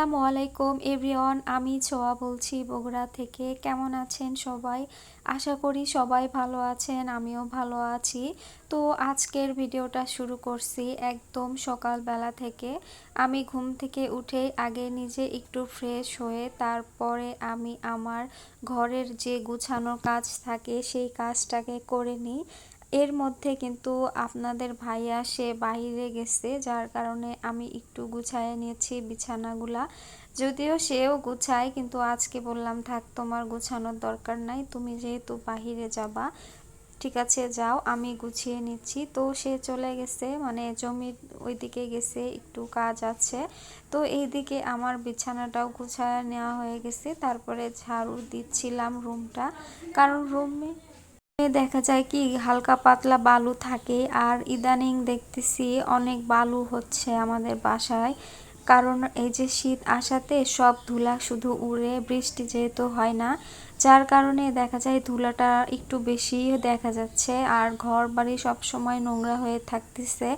আসসালামু আলাইকুম এভরিওয়ান, আমি ছোয়া বলছি বগুড়া থেকে। কেমন আছেন সবাই? আশা করি সবাই ভালো আছেন, আমিও ভালো আছি। তো আজকের ভিডিওটা শুরু করছি একদম সকালবেলা থেকে। আমি ঘুম থেকে উঠেই আগে নিজে একটু ফ্রেশ হয়ে তারপরে আমি আমার ঘরের যে গুছানোর কাজ থাকে সেই কাজটাকে করে নিই। এর মধ্যে কিন্তু আপনাদের ভাইয়া সে বাইরে গেছে, যার কারণে আমি একটু গুছায় নিয়েছি বিছানাগুলা। যদিও সেও গুছায়, কিন্তু আজকে বললাম, থাক, তোমার গুছানোর দরকার নাই, তুমি যেহেতু বাহিরে যাবা, ঠিক আছে, যাও, আমি গুছিয়ে নিচ্ছি। তো সে চলে গেছে মানে জমির ওইদিকে গেছে, একটু কাজ আছে। তো এইদিকে আমার বিছানাটাও গুছায় নেওয়া হয়ে গেছে, তারপরে ঝাড়ু দিচ্ছিলাম রুমটা। কারণ রুমে দেখা যায় কি, হালকা পাতলা বালু থাকে আর ইদানিং দেখতেছি অনেক বালু হচ্ছে আমাদের বাসায়। কারণ এই যে শীত আসাতে সব ধুলা শুধু উড়ে বৃষ্টি যেহেতু হয় না, যার কারণে দেখা যায় ধুলাটা একটু বেশি দেখা যাচ্ছে আর ঘর বাড়ি সবসময় নোংরা হয়ে থাকতেছে।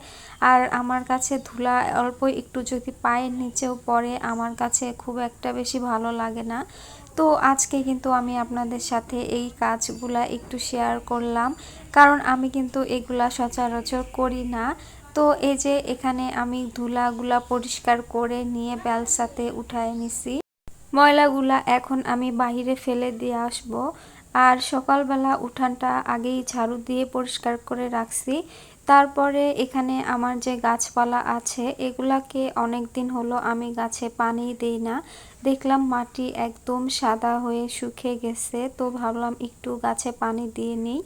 আর আমার কাছে ধুলা অল্প একটু যদি পায়ের নিচেও পড়ে, আমার কাছে খুব একটা বেশি ভালো লাগে না। তো আজকে কিন্তু আমি আপনাদের সাথে এই কাজগুলা একটু শেয়ার করলাম। কারণ আমি কিন্তু এগুলা সচরাচর করি না। তো এই যে এখানে আমি ধুলাগুলা পরিষ্কার করে নিয়ে ব্যালসাতে উঠায় নিছি। ময়লাগুলা এখন আমি বাহিরে ফেলে দিয়ে আসব। আর সকালবেলা উঠানটা আগেই ঝাড়ু দিয়ে পরিষ্কার করে রাখছি। তারপরে এখানে আমার যে গাছপালা আছে, এগুলাকে অনেক দিন হলো আমি গাছে পানি দিই না। দেখলাম মাটি একদম সাদা হয়ে শুকিয়ে গেছে, তো ভাবলাম একটু গাছে পানি দিয়ে নিই।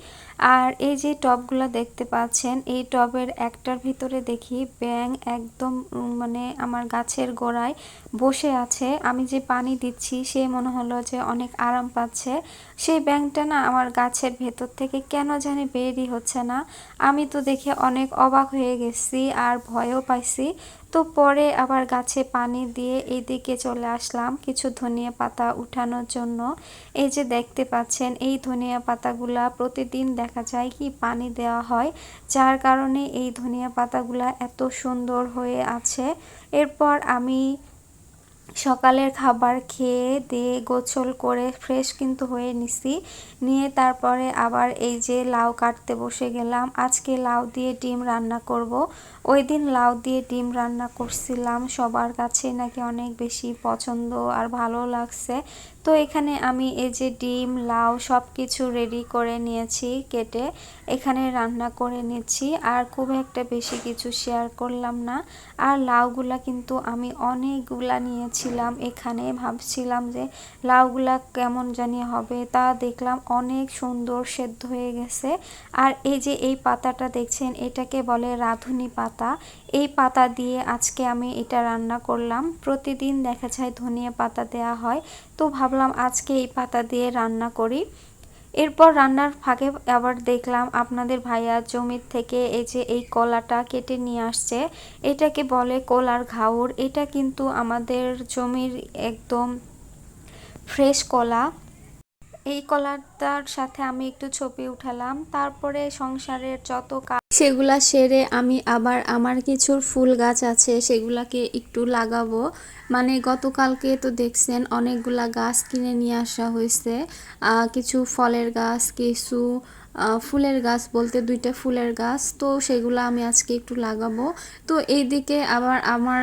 আর এই যে টবগুলো দেখতে পাচ্ছেন, এই টবের একটার ভিতরে দেখি ব্যাং একদম মানে আমার গাছের গোড়ায় বসে আছে। আমি যে পানি দিচ্ছি, সে মনে হলো যে অনেক আরাম পাচ্ছে। সেই ব্যাংটা না আমার গাছের ভেতর থেকে কেন জানি বেরই হচ্ছে না। আমি তো দেখে অনেক অবাক হয়ে গেছি আর ভয়ও পাইছি। তো পরে আবার গাছে পানি দিয়ে এইদিকে চলে আসলাম কিছু ধনিয়া পাতা উঠানোর জন্য। এই যে দেখতে পাচ্ছেন, এই ধনিয়া পাতাগুলা প্রতিদিন দেখা যায় কি পানি দেওয়া হয়, যার কারণে এই ধনিয়া পাতাগুলা এত সুন্দর হয়ে আছে। এরপর আমি সকালের খাবার খেয়ে দিয়ে গোছল করে ফ্রেশ কিন্তু হয়ে নিছি। নিয়ে তারপরে আবার এই যে লাউ কাটতে বসে গেলাম। আজকে লাউ দিয়ে ডিম রান্না করব। ওই দিন লাউ দিয়ে ডিম রান্না করছিলাম। সবার কাছে নাকি অনেক বেশি পছন্দ আর ভালো লাগছে। তো এখানে আমি এই যে ডিম, লাউ সব কিছু রেডি করে নিয়েছি কেটে। এখানে রান্না করে নিচ্ছি। আর খুব একটা বেশি কিছু শেয়ার করলাম না। আর লাউগুলা কিন্তু আমি অনেকগুলা নিয়েছিলাম এখানে। ভাবছিলাম যে লাউগুলা কেমন জানি হবে। তা দেখলাম অনেক সুন্দর সেদ্ধ হয়ে গেছে। আর এই যে এই পাতাটা দেখছেন, এটাকে বলে রাঁধুনি পাতা। এই পাতা দিয়ে আজকে আমি এটা রান্না করলাম। প্রতিদিন দেখা যায় ধনিয়া পাতা দেয়া হয়। তো ভাবলাম আজকে এই পাতা দিয়ে রান্না করি। এরপর রান্নার ফাঁকে আবার দেখলাম আপনাদের ভাইয়া জমির থেকে এই যে এই কলাটা কেটে নিয়ে আসছে, এটাকে বলে কলার ঘাউর। এটা কিন্তু আমাদের জমির একদম ফ্রেশ কলা। এই কলাটার সাথে আমি একটু ছবি উঠালাম। তারপরে সংসারের যত কাজ সেগুলা সেরে আমি আবার আমার কিছু ফুল গাছ আছে, সেগুলাকে একটু লাগাবো। মানে গতকালকে তো দেখছেন অনেকগুলা গাছ কিনে নিয়ে আসা হয়েছে। কিছু ফলের গাছ কিছু ফুলের গাছ বলতে দুইটা ফুলের গাছ, তো সেগুলো আমি আজকে একটু লাগাবো। তো এইদিকে আবার আমার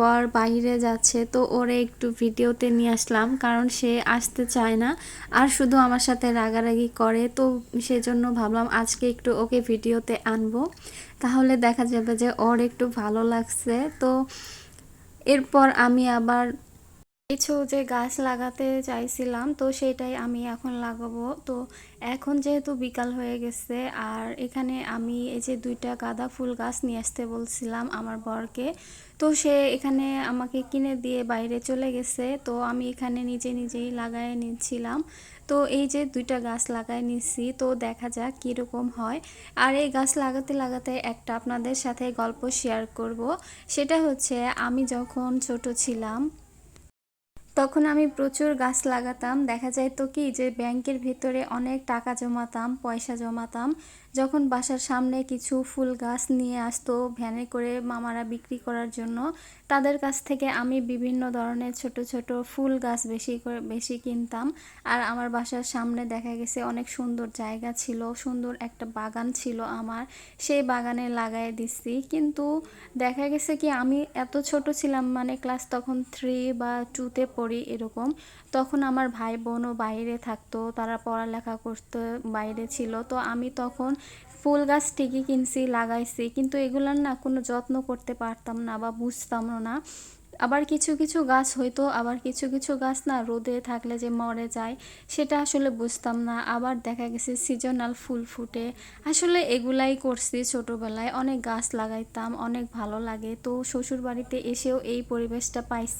বর বাইরে যাচ্ছে, তো ওরে একটু ভিডিওতে নিয়ে আসলাম, কারণ সে আসতে চায় না, আর শুধু আমার সাথে রাগারাগি করে, তো সেজন্য ভাবলাম আজকে একটু ওকে ভিডিওতে আনব। তাহলে দেখা যাবে যে ওর একটু ভালো লাগছে, তো এরপর আমি আবার কিছু যে গাছ লাগাতে চাইছিলাম, তো সেটাই আমি এখন লাগাবো। তো এখন যেহেতু বিকাল হয়ে গেছে, আর এখানে আমি এই যে দুইটা গাঁদা ফুল গাছ নিয়ে আসতে বলছিলাম আমার বরকে, তো সে এখানে আমাকে কিনে দিয়ে বাইরে চলে গেছে। তো আমি এখানে নিজে নিজেই লাগাই নিচ্ছিলাম। তো এই যে দুইটা গাছ লাগাই নিচ্ছি তো দেখা যাক কীরকম হয়। আর এই গাছ লাগাতে লাগাতে একটা আপনাদের সাথে গল্প শেয়ার করব। সেটা হচ্ছে, আমি যখন ছোট ছিলাম তখন আমি প্রচুর গাছ লাগাতাম। দেখা যায় তো কি যে, ব্যাংকের ভেতরে অনেক টাকা জমাতাম, পয়সা জমাতাম। যখন বাসার সামনে কিছু ফুল গাছ নিয়ে আসতো, ভ্যানে করে মামারা বিক্রি করার জন্য তাদের কাছ থেকে আমি বিভিন্ন ধরনের ছোট ছোট ফুল গাছ বেশি করে বেশি কিনতাম। আর আমার বাসার সামনে দেখা গেছে অনেক সুন্দর জায়গা ছিল, সুন্দর একটা বাগান ছিল আমার। সেই বাগানে লাগাই দিছি। কিন্তু দেখা গেছে কি, আমি এত ছোট ছিলাম মানে ক্লাস তখন থ্রি বা টুতে পড়ি এরকম। তখন আমার ভাই বোনও বাইরে থাকতো, তারা পড়ালেখা করতে, বাইরে ছিল। তো আমি তখন ফুল গাছ ঠিকই কিনছি, লাগাইছি, কিন্তু এগুলার না কোনো যত্ন করতে পারতাম না বা বুঝতাম না। আবার কিছু কিছু গাছ হয়তো, আবার কিছু কিছু গাছ না রোদে থাকলে যে মরে যায়, সেটা আসলে বুঝতাম না। আবার দেখা গেছে সিজনাল ফুল ফুটে। আসলে এগুলাই করছি ছোটোবেলায়। অনেক গাছ লাগাইতাম, অনেক ভালো লাগে। তো শ্বশুর বাড়িতে এসেও এই পরিবেশটা পাইছি।